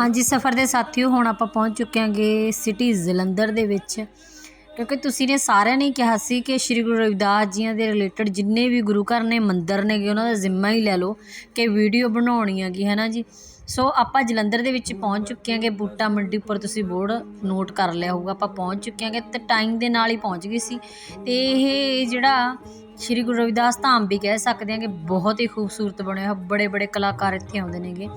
ਹਾਂਜੀ, ਸਫ਼ਰ ਦੇ ਸਾਥੀਓ, ਹੁਣ ਆਪਾਂ ਪਹੁੰਚ ਚੁੱਕੇ ਹਾਂਗੇ ਸਿਟੀ ਜਲੰਧਰ ਦੇ ਵਿੱਚ। ਕਿਉਂਕਿ ਤੁਸੀਂ ਨੇ ਸਾਰਿਆਂ ਨੇ ਕਿਹਾ ਸੀ ਕਿ ਸ਼੍ਰੀ ਗੁਰੂ ਰਵਿਦਾਸ ਜੀਆਂ ਦੇ ਰਿਲੇਟਡ ਜਿੰਨੇ ਵੀ ਗੁਰੂ ਘਰ ਨੇ, ਮੰਦਰ ਨੇਗੇ, ਉਹਨਾਂ ਦਾ ਜ਼ਿੰਮਾ ਹੀ ਲੈ ਲਓ ਕਿ ਵੀਡੀਓ ਬਣਾਉਣੀ ਹੈਗੀ, ਹੈ ਨਾ ਜੀ? ਸੋ ਆਪਾਂ ਜਲੰਧਰ ਦੇ ਵਿੱਚ ਪਹੁੰਚ ਚੁੱਕੇ ਹਾਂਗੇ, ਬੂਟਾ ਮੰਡੀ ਉੱਪਰ ਤੁਸੀਂ ਬੋਰਡ ਨੋਟ ਕਰ ਲਿਆ ਹੋਊਗਾ, ਆਪਾਂ ਪਹੁੰਚ ਚੁੱਕੇ ਹਾਂਗੇ ਤੇ ਟਾਈਮ ਦੇ ਨਾਲ ਹੀ ਪਹੁੰਚ ਗਏ ਸੀ। ਤੇ ਇਹ ਜਿਹੜਾ ਸ਼੍ਰੀ ਗੁਰੂ ਰਵਿਦਾਸ ਧਾਮ ਵੀ ਕਹਿ ਸਕਦੇ ਹਾਂ ਕਿ ਬਹੁਤ ਹੀ ਖੂਬਸੂਰਤ ਬਣਿਆ ਹੋਇਆ ਬੜੇ ਬੜੇ ਕਲਾਕਾਰ ਇੱਥੇ ਆਉਂਦੇ ਨੇਗੇ।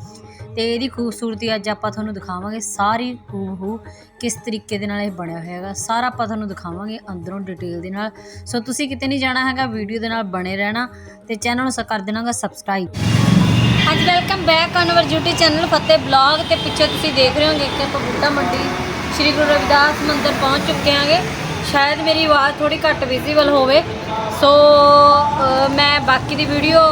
ਤੇ ਇਹਦੀ ਖੂਬਸੂਰਤੀ ਅੱਜ ਆਪਾਂ ਤੁਹਾਨੂੰ ਦਿਖਾਵਾਂਗੇ, ਸਾਰੀ ਹੂ ਕਿਸ ਤਰੀਕੇ ਦੇ ਨਾਲ ਇਹ ਬਣਿਆ ਹੋਇਆ ਹੈਗਾ, ਸਾਰਾ ਆਪਾਂ ਤੁਹਾਨੂੰ ਦਿਖਾਵਾਂਗੇ ਅੰਦਰੋਂ ਡਿਟੇਲ ਦੇ ਨਾਲ। ਸੋ ਤੁਸੀਂ ਕਿਤੇ ਨਹੀਂ ਜਾਣਾ ਹੈਗਾ ਵੀਡੀਓ ਦੇ ਨਾਲ ਬਣੇ ਰਹਿਣਾ ਤੇ ਚੈਨਲ ਨੂੰ ਸ- ਕਰ ਦੇਣਾਗਾ ਸਬਸਕ੍ਰਾਈਬ ਹਾਂਜੀ welcome back on our YouTube channel Fateh blog ਤੇ ਪਿੱਛੇ ਤੁਸੀਂ ਦੇਖ ਰਹੇ ਹੋਗੇ ਕਿ ਆਪਾਂ ਬੁੱਢਾ ਮੰਡੀ ਸ਼੍ਰੀ ਗੁਰੂ ਰਵਿਦਾਸ ਮੰਦਿਰ ਪਹੁੰਚ ਚੁੱਕੇ ਆਂਗੇ ਸ਼ਾਇਦ ਮੇਰੀ ਆਵਾਜ਼ ਥੋੜੀ ਘੱਟ ਵਿਜ਼ੀਬਲ ਹੋਵੇ। ਸੋ ਮੈਂ ਬਾਕੀ ਦੀ ਵੀਡੀਓ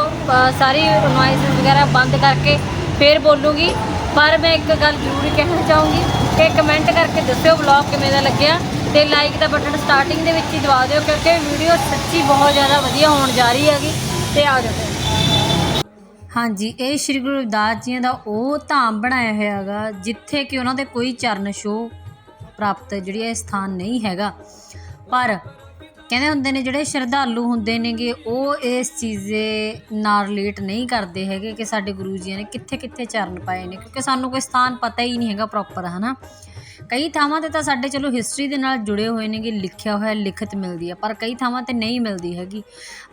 ਸਾਰੀ ਨੋਇਸ ਵਗੈਰਾ ਬੰਦ ਕਰਕੇ ਫੇਰ ਬੋਲੂਗੀ। ਪਰ ਮੈਂ ਇੱਕ ਗੱਲ ਜ਼ਰੂਰ ਕਹਿਣਾ ਚਾਹੂੰਗੀ ਕਿ ਕਮੈਂਟ ਕਰਕੇ ਦੱਸਿਓ ਵਲੌਗ ਕਿਵੇਂ ਦਾ ਲੱਗਿਆ ਤੇ ਲਾਈਕ ਦਾ ਬਟਨ ਸਟਾਰਟਿੰਗ ਦੇ ਵਿੱਚ ਹੀ ਦਬਾ ਦਿਓ ਕਿਉਂਕਿ ਵੀਡੀਓ ਸੱਚੀ ਬਹੁਤ ਜ਼ਿਆਦਾ ਵਧੀਆ ਹੋਣ ਜਾ ਰਹੀ ਹੈਗੀ। ਤੇ ਆ ਜਾਓ। ਫਿਰ। ਹਾਂਜੀ, ਇਹ ਸ਼੍ਰੀ ਗੁਰੂ ਰਵਿਦਾਸ ਜੀ ਦਾ ਉਹ ਧਾਮ ਬਣਾਇਆ ਹੋਇਆ ਹੈਗਾ, ਜਿੱਥੇ ਕਿ ਉਹਨਾਂ ਦੇ ਕੋਈ ਚਰਨ ਛੋਹ ਪ੍ਰਾਪਤ ਜਿਹੜੀ ਹੈ ਸਥਾਨ ਨਹੀਂ ਹੈਗਾ। ਪਰ ਕਹਿੰਦੇ ਹੁੰਦੇ ਨੇ, ਜਿਹੜੇ ਸ਼ਰਧਾਲੂ ਹੁੰਦੇ ਨੇਗੇ, ਉਹ ਇਸ ਚੀਜ਼ ਦੇ ਨਾਲ ਰਿਲੇਟ ਨਹੀਂ ਕਰਦੇ ਹੈਗੇ ਕਿ ਸਾਡੇ ਗੁਰੂ ਜੀ ਨੇ ਕਿੱਥੇ ਕਿੱਥੇ ਚਰਨ ਪਾਏ ਨੇ, ਕਿਉਂਕਿ ਸਾਨੂੰ ਕੋਈ ਸਥਾਨ ਪਤਾ ਹੀ ਨਹੀਂ ਹੈਗਾ ਪ੍ਰੋਪਰ ਹਨਾ? ਕਈ ਥਾਵਾਂ ਤੇ ਤਾਂ ਸਾਡੇ ਚਲੋ ਹਿਸਟਰੀ ਦੇ ਨਾਲ ਜੁੜੇ ਹੋਏ ਨੇਗੇ ਲਿਖਿਆ ਹੋਇਆ, ਲਿਖਤ ਮਿਲਦੀ ਹੈ, ਪਰ ਕਈ ਥਾਵਾਂ ਤੇ ਨਹੀਂ ਮਿਲਦੀ ਹੈਗੀ।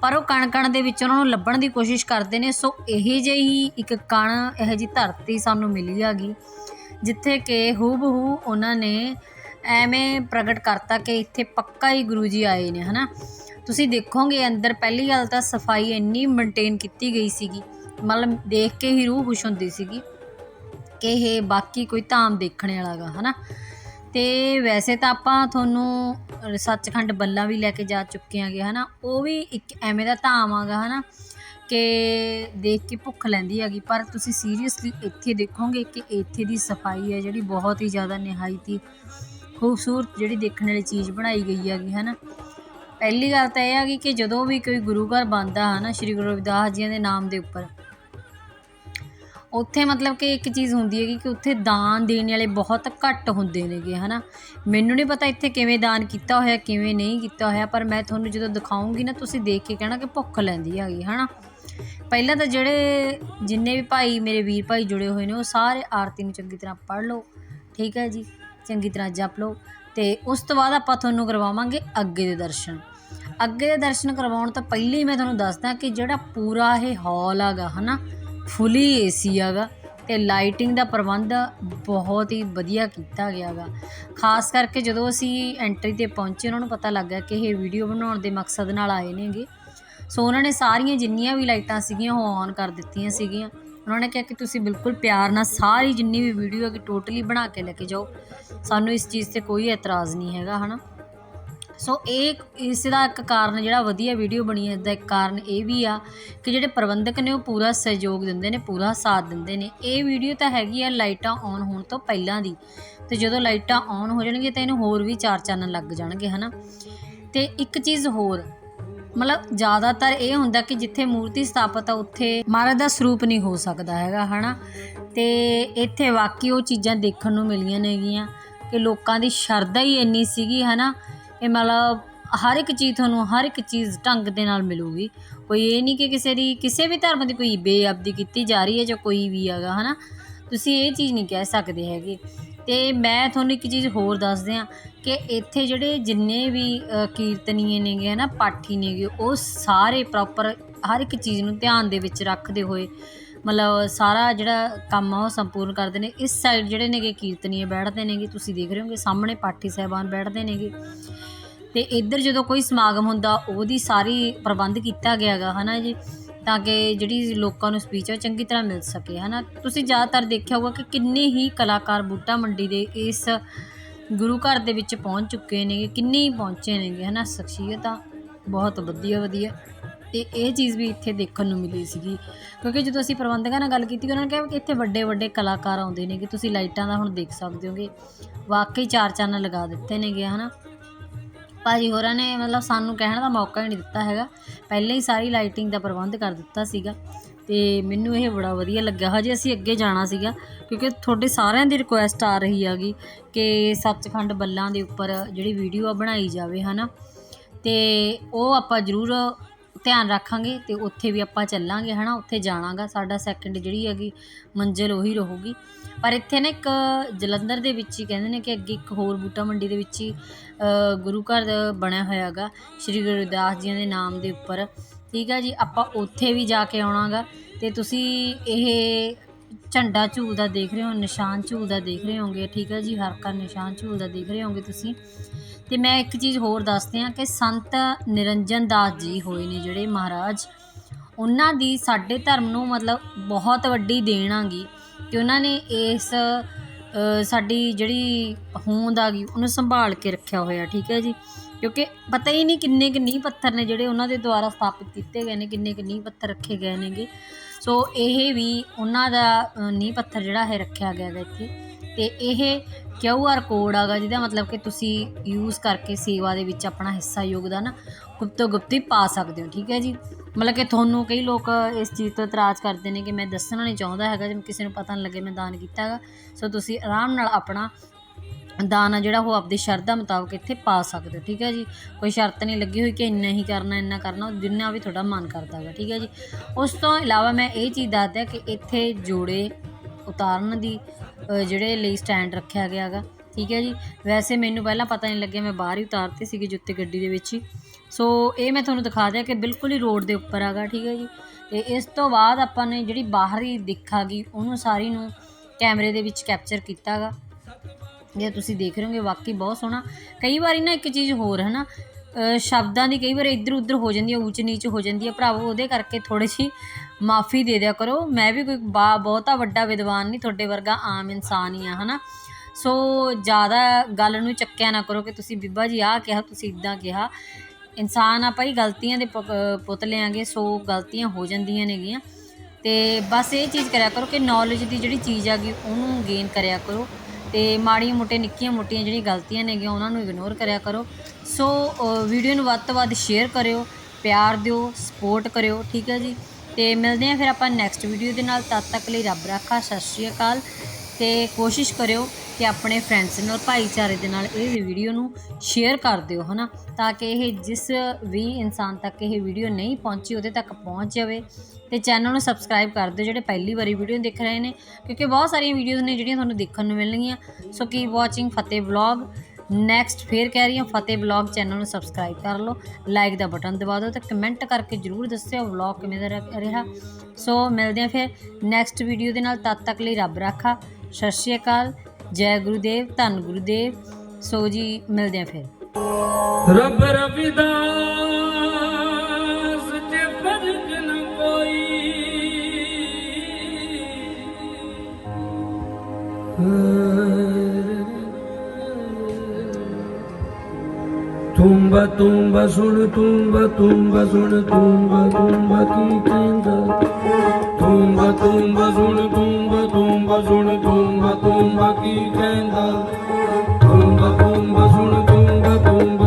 ਪਰ ਉਹ ਕਣ ਕਣ ਦੇ ਵਿੱਚ ਉਹਨਾਂ ਨੂੰ ਲੱਭਣ ਦੀ ਕੋਸ਼ਿਸ਼ ਕਰਦੇ ਨੇ, ਸੋ ਇਹ ਜਿਹੀ ਇੱਕ ਕਣ, ਇਹ ਜੀ ਧਰਤੀ ਸਾਨੂੰ ਮਿਲੀ ਹੈਗੀ, ਜਿੱਥੇ ਕਿ ਹੂਬਹੂ ਉਹਨਾਂ ਨੇ ਐਵੇਂ ਪ੍ਰਗਟ ਕਰਤਾ ਕਿ ਇੱਥੇ ਪੱਕਾ ਹੀ ਗੁਰੂ ਜੀ ਆਏ ਨੇ, ਹਨਾ? ਤੁਸੀਂ ਦੇਖੋਗੇ ਅੰਦਰ ਪਹਿਲੀ ਗੱਲ ਤਾਂ ਸਫ਼ਾਈ ਇੰਨੀ ਮੇਨਟੇਨ ਕੀਤੀ ਗਈ ਸੀਗੀ, ਮਤਲਬ ਦੇਖ ਕੇ ਹੀ ਰੂਹ ਖੁਸ਼ ਹੁੰਦੀ ਸੀਗੀ ਕਿ ਇਹ ਬਾਕੀ ਕੋਈ ਧਾਮ ਦੇਖਣ ਵਾਲਾਗਾ ਹਨਾ? ਤੇ ਵੈਸੇ ਤਾਂ ਆਪਾਂ ਤੁਹਾਨੂੰ ਸੱਚਖੰਡ ਬੱਲਾ ਵੀ ਲੈ ਕੇ ਜਾ ਚੁੱਕੇ ਆਂਗੇ, ਹਨਾ? ਉਹ ਵੀ ਇੱਕ ਐਵੇਂ ਦਾ ਧਾਮ ਆਗਾ, ਹਨਾ? ਕਿ ਦੇਖ ਕੇ ਭੁੱਖ ਲੈਂਦੀ ਹੈਗੀ, ਪਰ ਤੁਸੀਂ ਸੀਰੀਅਸਲੀ ਇੱਥੇ ਦੇਖੋਗੇ ਕਿ ਇੱਥੇ ਦੀ ਸਫ਼ਾਈ ਹੈ ਜਿਹੜੀ ਬਹੁਤ ਹੀ ਜ਼ਿਆਦਾ ਨਿਹਾਇਤੀ ਖੂਬਸੂਰਤ ਜਿਹੜੀ ਦੇਖਣ ਵਾਲੀ ਚੀਜ਼ ਬਣਾਈ ਗਈ ਹੈਗੀ, ਹਨਾ? ਪਹਿਲੀ ਗੱਲ ਤਾਂ ਇਹ ਹੈਗੀ ਕਿ ਜਦੋਂ ਵੀ ਕੋਈ ਗੁਰੂ ਘਰ ਬਣਦਾ, ਹਨਾ, ਸ਼੍ਰੀ ਗੁਰੂ ਰਵਿਦਾਸ ਜੀ ਦੇ ਨਾਮ ਦੇ ਉੱਪਰ ਉੱਥੇ ਮਤਲਬ ਕਿ ਇੱਕ ਚੀਜ਼ ਹੁੰਦੀ ਹੈਗੀ ਕਿ ਉੱਥੇ ਦਾਨ ਦੇਣ ਵਾਲੇ ਬਹੁਤ ਘੱਟ ਹੁੰਦੇ ਨੇਗੇ ਹੈ ਨਾ ਮੈਨੂੰ ਨਹੀਂ ਪਤਾ ਇੱਥੇ ਕਿਵੇਂ ਦਾਨ ਕੀਤਾ ਹੋਇਆ, ਕਿਵੇਂ ਨਹੀਂ ਕੀਤਾ ਹੋਇਆ, ਪਰ ਮੈਂ ਤੁਹਾਨੂੰ ਜਦੋਂ ਦਿਖਾਉਂਗੀ ਨਾ, ਤੁਸੀਂ ਦੇਖ ਕੇ ਕਹਿਣਾ ਕਿ ਭੁੱਖ ਲੈਂਦੀ ਹੈਗੀ ਹੈ ਨਾ ਪਹਿਲਾਂ ਤਾਂ ਜਿਹੜੇ ਜਿੰਨੇ ਵੀ ਭਾਈ ਮੇਰੇ ਵੀਰ ਭਾਈ ਜੁੜੇ ਹੋਏ ਨੇ, ਉਹ ਸਾਰੇ ਆਰਤੀ ਨੂੰ ਚੰਗੀ ਤਰ੍ਹਾਂ ਪੜ੍ਹ ਲਓ, ਠੀਕ ਹੈ ਜੀ? ਚੰਗੀ ਤਰ੍ਹਾਂ ਜਪ ਲਓ, ਤੇ ਉਸ ਤੋਂ ਬਾਅਦ ਆਪਾਂ ਤੁਹਾਨੂੰ ਕਰਵਾਵਾਂਗੇ ਅੱਗੇ ਦੇ ਦਰਸ਼ਨ। ਅੱਗੇ ਦੇ ਦਰਸ਼ਨ ਕਰਵਾਉਣ ਤੋਂ ਪਹਿਲਾਂ ਹੀ ਮੈਂ ਤੁਹਾਨੂੰ ਦੱਸਦਾ ਕਿ ਜਿਹੜਾ ਪੂਰਾ ਇਹ ਹਾਲ ਹੈਗਾ, ਹਨਾ? ਫੁੱਲੀ ਏਸੀ ਹੈਗਾ ਅਤੇ ਲਾਈਟਿੰਗ ਦਾ ਪ੍ਰਬੰਧ ਬਹੁਤ ਹੀ ਵਧੀਆ ਕੀਤਾ ਗਿਆ ਗਾ। ਖਾਸ ਕਰਕੇ ਜਦੋਂ ਅਸੀਂ ਐਂਟਰੀ ਤੇ ਪਹੁੰਚੇ, ਉਹਨਾਂ ਨੂੰ ਪਤਾ ਲੱਗਾ ਕਿ ਇਹ ਵੀਡੀਓ ਬਣਾਉਣ ਦੇ ਮਕਸਦ ਨਾਲ ਆਏ ਨੇਗੇ। ਸੋ ਉਹਨਾਂ ਨੇ ਸਾਰੀਆਂ ਜਿੰਨੀਆਂ ਵੀ ਲਾਈਟਾਂ ਸੀਗੀਆਂ, ਉਹ ਔਨ ਕਰ ਦਿੱਤੀਆਂ ਸੀਗੀਆਂ। ਉਹਨਾਂ ਨੇ ਕਿਹਾ ਕਿ ਤੁਸੀਂ ਬਿਲਕੁਲ ਪਿਆਰ ਨਾਲ ਸਾਰੀ ਜਿੰਨੀ ਵੀ ਵੀਡੀਓ ਹੈਗੀ ਟੋਟਲੀ ਬਣਾ ਕੇ ਲੈ ਕੇ ਜਾਓ। ਸਾਨੂੰ ਇਸ ਚੀਜ਼ ਤੇ ਕੋਈ ਇਤਰਾਜ਼ ਨਹੀਂ ਹੈਗਾ, ਹਨਾ? ਸੋ ਇਹ ਇਸ ਦਾ ਇੱਕ ਕਾਰਨ ਜਿਹੜਾ ਵਧੀਆ ਵੀਡੀਓ ਬਣੀ ਹੈ ਦਾ ਇੱਕ ਕਾਰਨ ਇਹ ਵੀ ਆ ਕਿ ਜਿਹੜੇ ਪ੍ਰਬੰਧਕ ਨੇ ਉਹ ਪੂਰਾ ਸਹਿਯੋਗ ਦਿੰਦੇ ਨੇ, ਪੂਰਾ ਸਾਥ ਦਿੰਦੇ ਨੇ। ਇਹ ਵੀਡੀਓ ਤਾਂ ਹੈਗੀ ਆ ਲਾਈਟਾਂ ਔਨ ਹੋਣ ਤੋਂ ਪਹਿਲਾਂ ਦੀ। ਤੇ ਜਦੋਂ ਲਾਈਟਾਂ ਔਨ ਹੋ ਜਾਣਗੀਆਂ ਤਾਂ ਇਹਨੂੰ ਹੋਰ ਵੀ ਚਾਰ ਚਾਨਣ ਲੱਗ ਜਾਣਗੇ, ਹਨਾ? ਤੇ ਇੱਕ ਚੀਜ਼ ਹੋਰ, ਮਤਲਬ ਜ਼ਿਆਦਾਤਰ ਇਹ ਹੁੰਦਾ ਕਿ ਜਿੱਥੇ ਮੂਰਤੀ ਸਥਾਪਿਤ ਆ, ਉੱਥੇ ਮਹਾਰਾਜ ਦਾ ਸਰੂਪ ਨਹੀਂ ਹੋ ਸਕਦਾ ਹੈਗਾ, ਹਨਾ? ਤੇ ਇੱਥੇ ਵਾਕਈ ਉਹ ਚੀਜ਼ਾਂ ਦੇਖਣ ਨੂੰ ਮਿਲੀਆਂ ਨੇਗੀਆਂ ਕਿ ਲੋਕਾਂ ਦੀ ਸ਼ਰਧਾ ਹੀ ਇੰਨੀ ਸੀਗੀ, ਹਨਾ? ਇਹ ਮਤਲਬ ਹਰ ਇੱਕ ਚੀਜ਼ ਤੁਹਾਨੂੰ ਹਰ ਇੱਕ ਚੀਜ਼ ਢੰਗ ਦੇ ਨਾਲ ਮਿਲੂਗੀ। ਕੋਈ ਇਹ ਨਹੀਂ ਕਿ ਕਿਸੇ ਦੀ, ਕਿਸੇ ਵੀ ਧਰਮ ਦੀ ਕੋਈ ਬੇਅਬਦੀ ਕੀਤੀ ਜਾ ਰਹੀ ਹੈ ਜਾਂ ਕੋਈ ਵੀ ਹੈਗਾ, ਹਨਾ? ਤੁਸੀਂ ਇਹ ਚੀਜ਼ ਨਹੀਂ ਕਹਿ ਸਕਦੇ ਹੈਗੇ। ਤੇ ਮੈਂ ਤੁਹਾਨੂੰ ਇੱਕ ਚੀਜ਼ ਹੋਰ ਦੱਸ ਦਿਆਂ ਕਿ ਇੱਥੇ ਜਿਹੜੇ ਜਿੰਨੇ ਵੀ ਕੀਰਤਨੀਏ ਨੇਗੇ ਨਾ ਪਾਠੀ ਨੇਗੇ, ਉਹ ਸਾਰੇ ਪ੍ਰੋਪਰ ਹਰ ਇੱਕ ਚੀਜ਼ ਨੂੰ ਧਿਆਨ ਦੇ ਵਿੱਚ ਰੱਖਦੇ ਹੋਏ ਮਤਲਬ ਸਾਰਾ ਜਿਹੜਾ ਕੰਮ ਆ ਉਹ ਸੰਪੂਰਨ ਕਰਦੇ ਨੇ। ਇਸ ਸਾਈਡ ਜਿਹੜੇ ਨੇਗੇ ਕੀਰਤਨੀਏ ਬੈਠਦੇ ਨੇਗੇ, ਤੁਸੀਂ ਦੇਖ ਰਹੇ ਹੋਗੇ, ਸਾਹਮਣੇ ਪਾਠੀ ਸਾਹਿਬਾਨ ਬੈਠਦੇ ਨੇਗੇ। ਤੇ ਇੱਧਰ ਜਦੋਂ ਕੋਈ ਸਮਾਗਮ ਹੁੰਦਾ, ਉਹਦੀ ਸਾਰੀ ਪ੍ਰਬੰਧ ਕੀਤਾ ਗਿਆ ਹੈਗਾ, ਹਨਾ ਜੀ? ਤਾਂ ਕਿ ਜਿਹੜੀ ਲੋਕਾਂ ਨੂੰ ਸਪੀਚ ਹੈ ਚੰਗੀ ਤਰ੍ਹਾਂ ਮਿਲ ਸਕੇ, ਹਨਾ? ਤੁਸੀਂ ਜ਼ਿਆਦਾਤਰ ਦੇਖਿਆ ਹੋਊਗਾ ਕਿ ਕਿੰਨੇ ਹੀ ਕਲਾਕਾਰ ਬੂਟਾ ਮੰਡੀ ਦੇ ਇਸ ਗੁਰੂ ਘਰ ਦੇ ਵਿੱਚ ਪਹੁੰਚ ਚੁੱਕੇ ਨੇਗੇ, ਕਿੰਨੇ ਹੀ ਪਹੁੰਚੇ ਨੇਗੇ, ਹਨਾ? ਸ਼ਖਸੀਅਤਾਂ ਬਹੁਤ ਵਧੀਆ ਵਧੀਆ ਤੇ ਇਹ ਚੀਜ਼ ਵੀ ਇੱਥੇ ਦੇਖਣ ਨੂੰ ਮਿਲੀ ਸੀਗੀ। ਕਿਉਂਕਿ ਜਦੋਂ ਅਸੀਂ ਪ੍ਰਬੰਧਕਾਂ ਨਾਲ ਗੱਲ ਕੀਤੀ, ਉਹਨਾਂ ਨੇ ਕਿਹਾ ਕਿ ਇੱਥੇ ਵੱਡੇ ਵੱਡੇ ਕਲਾਕਾਰ ਆਉਂਦੇ ਨੇਗੇ ਤੁਸੀਂ ਲਾਈਟਾਂ ਦਾ ਹੁਣ ਦੇਖ ਸਕਦੇ ਹੋਗੇ। ਵਾਕਈ ਚਾਰ ਚੰਨ ਲਗਾ ਦਿੱਤੇ ਨੇਗੇ, ਹਨਾ। ਭਾਜੀ ਹੋਰਾਂ ਨੇ ਮਤਲਬ ਸਾਨੂੰ ਕਹਿਣ ਦਾ ਮੌਕਾ ਹੀ ਨਹੀਂ ਦਿੱਤਾ ਹੈਗਾ। ਪਹਿਲਾਂ ਹੀ ਸਾਰੀ ਲਾਈਟਿੰਗ ਦਾ ਪ੍ਰਬੰਧ ਕਰ ਦਿੱਤਾ ਸੀਗਾ। ਤੇ ਮੈਨੂੰ ਇਹ ਬੜਾ ਵਧੀਆ ਲੱਗਾ ਹਜੇ ਅਸੀਂ ਅੱਗੇ ਜਾਣਾ ਸੀਗਾ, ਕਿਉਂਕਿ ਤੁਹਾਡੇ ਸਾਰਿਆਂ ਦੀ ਰਿਕੁਐਸਟ ਆ ਰਹੀ ਹੈਗੀ ਕਿ ਸੱਚਖੰਡ ਬੱਲਾਂ ਦੇ ਉੱਪਰ ਜਿਹੜੀ ਵੀਡੀਓ ਆ ਬਣਾਈ ਜਾਵੇ, ਹਨਾ। ਤੇ ਉਹ ਆਪਾਂ ਜ਼ਰੂਰ ਧਿਆਨ ਰੱਖਾਂਗੇ ਤੇ ਉੱਥੇ ਵੀ ਆਪਾਂ ਚੱਲਾਂਗੇ, ਹਨਾ? ਉੱਥੇ ਜਾਣਾਗਾ, ਸਾਡਾ ਸੈਕੰਡ ਜਿਹੜੀ ਹੈਗੀ ਮੰਜ਼ਿਲ ਉਹੀ ਰਹੂਗੀ। ਪਰ ਇੱਥੇ ਨਾ ਇੱਕ ਜਲੰਧਰ ਦੇ ਵਿੱਚ ਹੀ ਕਹਿੰਦੇ ਨੇ ਕਿ ਅੱਗੇ ਇੱਕ ਹੋਰ ਬੂਟਾ ਮੰਡੀ ਦੇ ਵਿੱਚ ਹੀ ਗੁਰੂ ਘਰ ਬਣਿਆ ਹੋਇਆ ਹੈਗਾ ਸ਼੍ਰੀ ਗੁਰੂ ਰਵਿਦਾਸ ਜੀ ਦੇ ਨਾਮ ਦੇ ਉੱਪਰ। ਠੀਕ ਆ ਜੀ? ਆਪਾਂ ਉੱਥੇ ਵੀ ਜਾ ਕੇ ਆਉਣਾਗਾ ਤੇ ਤੁਸੀਂ ਇਹ ਝੰਡਾ ਝੂਲਦਾ ਦੇਖ ਰਹੇ ਹੋ, ਨਿਸ਼ਾਨ ਝੂਲਦਾ ਦੇਖ ਰਹੇ ਹੋਗੇ, ਠੀਕ ਹੈ ਜੀ ਹਰਕਾ ਨਿਸ਼ਾਨ ਝੂਲਦਾ ਦੇਖ ਰਹੇ ਹੋਗੇ ਤੁਸੀਂ। ਤੇ ਮੈਂ ਇੱਕ ਚੀਜ਼ ਹੋਰ ਦੱਸਦੇ ਹਾਂ ਕਿ ਸੰਤ ਨਿਰੰਜਨ ਦਾਸ ਜੀ ਹੋਏ ਨੇ ਜਿਹੜੇ ਮਹਾਰਾਜ। ਉਹਨਾਂ ਦੀ ਸਾਡੇ ਧਰਮ ਨੂੰ ਮਤਲਬ ਬਹੁਤ ਵੱਡੀ ਦੇਣ ਆਗੀ ਕਿ ਉਹਨਾਂ ਨੇ ਇਸ ਸਾਡੀ ਜਿਹੜੀ ਹੋਂਦ ਆ ਗਈ ਉਹਨੂੰ ਸੰਭਾਲ ਕੇ ਰੱਖਿਆ ਹੋਇਆ, ਠੀਕ ਹੈ ਜੀ। ਕਿਉਂਕਿ ਪਤਾ ਹੀ ਨਹੀਂ ਕਿੰਨੇ ਕਿ ਨੀਂਹ ਪੱਥਰ ਨੇ ਜਿਹੜੇ ਉਹਨਾਂ ਦੇ ਦੁਆਰਾ ਸਥਾਪਿਤ ਕੀਤੇ ਗਏ ਨੇ, ਕਿੰਨੇ ਕਿ ਨੀਂਹ ਪੱਥਰ ਰੱਖੇ ਗਏ ਨੇਗੇ। ਸੋ ਇਹ ਵੀ ਉਹਨਾਂ ਦਾ ਨੀਂਹ ਪੱਥਰ ਜਿਹੜਾ ਹੈ ਰੱਖਿਆ ਗਿਆ ਗਾ ਇੱਥੇ। ਤੇ ਇਹ ਕਿਊ ਆਰ ਕੋਡ ਆਗਾ ਜਿਹਦਾ ਮਤਲਬ ਕਿ ਤੁਸੀਂ ਯੂਜ਼ ਕਰਕੇ ਸੇਵਾ ਦੇ ਵਿੱਚ ਆਪਣਾ ਹਿੱਸਾ, ਯੋਗਦਾਨ ਗੁਪਤੋ ਗੁਪਤੀ ਪਾ ਸਕਦੇ ਹੋ, ਠੀਕ ਹੈ ਜੀ? ਮਤਲਬ ਕਿ ਤੁਹਾਨੂੰ ਕਈ ਲੋਕ ਇਸ ਚੀਜ਼ ਤੋਂ ਇਤਰਾਜ਼ ਕਰਦੇ ਨੇ ਕਿ ਮੈਂ ਦੱਸਣਾ ਨਹੀਂ ਚਾਹੁੰਦਾ ਹੈਗਾ ਜਿਵੇਂ ਕਿਸੇ ਨੂੰ ਪਤਾ ਨਹੀਂ ਲੱਗੇ ਮੈਂ ਦਾਨ ਕੀਤਾ ਹੈਗਾ। ਸੋ ਤੁਸੀਂ ਆਰਾਮ ਨਾਲ ਆਪਣਾ ਦਾਨ ਆ ਜਿਹੜਾ ਉਹ ਆਪਦੀ ਸ਼ਰਧਾ ਮੁਤਾਬਕ ਇੱਥੇ ਪਾ ਸਕਦੇ ਹੋ, ਠੀਕ ਹੈ ਜੀ? ਕੋਈ ਸ਼ਰਤ ਨਹੀਂ ਲੱਗੀ ਹੋਈ ਕਿ ਇੰਨਾ ਹੀ ਕਰਨਾ, ਇੰਨਾ ਕਰਨਾ ਜਿੰਨਾ ਵੀ ਤੁਹਾਡਾ ਮਨ ਕਰਦਾ ਹੈਗਾ ਠੀਕ ਹੈ ਜੀ? ਉਸ ਤੋਂ ਇਲਾਵਾ ਮੈਂ ਇਹ ਚੀਜ਼ ਦੱਸਦਾ ਕਿ ਇੱਥੇ ਜੋੜੇ ਉਤਾਰਨ ਦੀ ਜਿਹੜੇ ਲਈ ਸਟੈਂਡ ਰੱਖਿਆ ਗਿਆ ਹੈਗਾ, ਠੀਕ ਹੈ ਜੀ? ਵੈਸੇ ਮੈਨੂੰ ਪਹਿਲਾਂ ਪਤਾ ਨਹੀਂ ਲੱਗਿਆ, ਮੈਂ ਬਾਹਰ ਹੀ ਉਤਾਰਤੇ ਸੀਗੇ ਜੁੱਤੇ ਗੱਡੀ ਦੇ ਵਿੱਚ ਹੀ। ਸੋ ਇਹ ਮੈਂ ਤੁਹਾਨੂੰ ਦਿਖਾ ਦਿਆ ਕਿ ਬਿਲਕੁਲ ਹੀ ਰੋਡ ਦੇ ਉੱਪਰ ਹੈਗਾ, ਠੀਕ ਹੈ ਜੀ? ਤੇ ਇਸ ਤੋਂ ਬਾਅਦ ਆਪਾਂ ਨੇ ਜਿਹੜੀ ਬਾਹਰੀ ਦਿੱਖ ਆ ਗਈ, ਉਹਨੂੰ ਸਾਰੀ ਨੂੰ ਕੈਮਰੇ ਦੇ ਵਿੱਚ ਕੈਪਚਰ ਕੀਤਾ ਹੈਗਾ। ਜੇ ਤੁਸੀਂ ਦੇਖ ਰਹੇ ਹੋਗੇ ਵਾਕਈ ਬਹੁਤ ਸੋਹਣਾ। ਕਈ ਵਾਰੀ ਨਾ ਇੱਕ ਚੀਜ਼ ਹੋਰ ਹੈ ਨਾ ਸ਼ਬਦਾਂ ਦੀ ਕਈ ਵਾਰ ਇੱਧਰ ਉੱਧਰ ਹੋ ਜਾਂਦੀ ਹੈ ਉੱਚ ਨੀਚ ਹੋ ਜਾਂਦੀ ਹੈ। ਭਰਾਵੋ ਉਹਦੇ ਕਰਕੇ ਥੋੜੀ ਜਿਹੀ ਮਾਫੀ ਦੇ ਦਿਆ ਕਰੋ। ਮੈਂ ਵੀ ਕੋਈ ਬਾ ਬਹੁਤਾ ਵੱਡਾ ਵਿਦਵਾਨ ਨਹੀਂ ਤੁਹਾਡੇ ਵਰਗਾ ਆਮ ਇਨਸਾਨ ਹੀ ਆ ਹਨਾ? ਸੋ ਜ਼ਿਆਦਾ ਗੱਲ ਨੂੰ ਚੱਕਿਆ ਨਾ ਕਰੋ ਕਿ ਤੁਸੀਂ ਬੀਬਾ ਜੀ ਆਹ ਕਿਹਾ ਤੁਸੀਂ ਇਦਾਂ ਕਿਹਾ। ਇਨਸਾਨ ਆ ਭਾਈ ਗਲਤੀਆਂ ਦੇ ਪ- ਅ, ਪੁਤਲੇ ਆਂਗੇ ਸੋ ਗਲਤੀਆਂ ਹੋ ਜਾਂਦੀਆਂ ਨੇਗੀਆਂ। ਤੇ ਬਸ ਇਹ ਚੀਜ਼ ਕਰਿਆ ਕਰੋ ਕਿ ਨੌਲੇਜ ਦੀ ਜਿਹੜੀ ਚੀਜ਼ ਆ ਉਹਨੂੰ ਗੇਨ ਕਰਿਆ ਕਰੋ। ਤੇ ਮਾੜੀਆਂ ਮੋਟੀਆਂ, ਨਿੱਕੀਆਂ ਮੋਟੀਆਂ ਜਿਹੜੀਆਂ ਗਲਤੀਆਂ ਨੇਗੀਆਂ, ਉਹਨਾਂ ਨੂੰ ਇਗਨੋਰ ਕਰਿਆ ਕਰੋ। ਸੋ ਵੀਡੀਓ ਨੂੰ ਵੱਧ ਤੋਂ ਵੱਧ ਸ਼ੇਅਰ ਕਰਿਓ, ਪਿਆਰ ਦਿਓ ਸਪੋਰਟ ਕਰਿਓ, ਠੀਕ ਹੈ ਜੀ? ਤੇ ਮਿਲਦੇ ਹਾਂ ਫਿਰ ਆਪਾਂ ਨੈਕਸਟ ਵੀਡੀਓ ਦੇ ਨਾਲ। ਤਦ ਤੱਕ ਲਈ ਰੱਬ ਰਾਖਾ, ਸਤਿ ਸ਼੍ਰੀ ਅਕਾਲ। ਤੇ ਕੋਸ਼ਿਸ਼ ਕਰਿਓ ਕਿ ਆਪਣੇ ਫਰੈਂਡਸ ਨਾਲ, ਭਾਈਚਾਰੇ ਦੇ ਨਾਲ ਇਹ ਵੀਡੀਓ ਨੂੰ ਸ਼ੇਅਰ ਕਰ ਦਿਓ, ਹਨਾ? ਤਾਂ ਕਿ ਇਹ ਜਿਸ ਵੀ ਇਨਸਾਨ ਤੱਕ ਇਹ ਵੀਡੀਓ ਨਹੀਂ ਪਹੁੰਚੀ, ਉਹਦੇ ਤੱਕ ਪਹੁੰਚ ਜਾਵੇ। ਤੇ ਚੈਨਲ ਨੂੰ ਸਬਸਕ੍ਰਾਈਬ ਕਰ ਦਿਓ, ਜਿਹੜੇ ਪਹਿਲੀ ਵਾਰੀ ਵੀਡੀਓ ਦੇਖ ਰਹੇ ਨੇ, ਕਿਉਂਕਿ ਬਹੁਤ ਸਾਰੀਆਂ ਵੀਡੀਓਜ਼ ਨੇ ਜਿਹੜੀਆਂ ਤੁਹਾਨੂੰ ਦੇਖਣ ਨੂੰ ਮਿਲਣਗੀਆਂ। So keep watching Fateh vlog next ਫੇਰ ਕਹਿ ਰਹੀ ਹਾਂ ਫਤਿਹ ਵਲੌਗ ਚੈਨਲ ਨੂੰ ਸਬਸਕ੍ਰਾਈਬ ਕਰ ਲਓ ਲਾਈਕ ਦਾ ਬਟਨ ਦਬਾ ਦਿਓ ਤੇ ਕਮੈਂਟ ਕਰਕੇ ਜਰੂਰ ਦੱਸਿਓ ਵਲੌਗ ਕਿਵੇਂ ਦਾ ਰ- ਰਿਹਾ। ਸੋ ਮਿਲਦੇ ਹਾਂ ਫਿਰ ਨੈਕਸਟ ਵੀਡੀਓ ਦੇ ਨਾਲ, ਤਦ ਤੱਕ ਲਈ ਰੱਬ ਰਾਖਾ। ਸਤਿ ਸ਼੍ਰੀ ਅਕਾਲ, ਜੈ ਗੁਰੂਦੇਵ, ਧੰਨ ਗੁਰੂਦੇਵ। ਸੋ ਜੀ, ਮਿਲਦੇ ਹਾਂ ਫਿਰ। ਰੱਬ ਰਵਿਦਾਸ Tumba tumba सुन tumba, tumba, सुन tumba, tumba, की केंद्र tumba, tumba, सुन tumba, tumba, सुन tumba, tumba, की केंद्र tumba, tumba, सुन tumba, tumba,